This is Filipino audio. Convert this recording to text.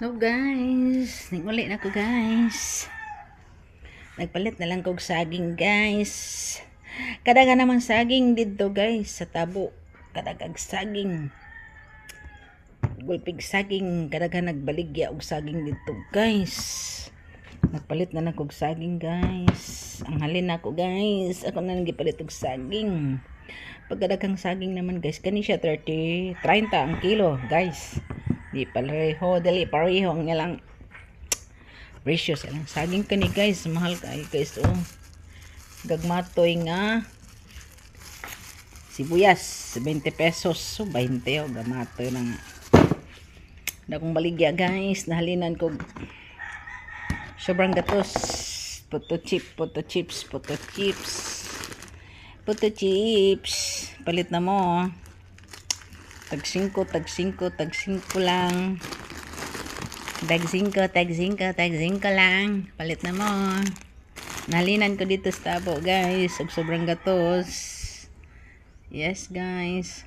So guys, ninguli na ko guys. Nagpalit na lang kog saging guys. Kadaga naman saging dito guys sa tabo. Kadagag saging. Gulpig saging. Kadaga nagbaligya og saging dito guys. Nagpalit na lang kog saging guys. Ang halin ako guys. Ako na nang gipalit og saging. Pagkadagang saging naman guys, kani siya 30, 30 ang kilo guys. Di pareho, dali pareho ang ilang presyo sa ilang saging kani guys. Mahal kayo guys oh. Gagmatoy nga sibuyas 20 pesos. So 20 oh, gamatoy na nga. Dakong baligya guys, nahalinan ko sobrang gatos. Puto chip, puto chips, puto chips. Puto chips. Palit na mo. oh. Tag 5, tag 5, tag 5 lang. Tag 5, tag 5, tag 5 lang. Palit na mo. Nalinan ko dito sa tabo, guys. Sobrang gatos. Yes, guys.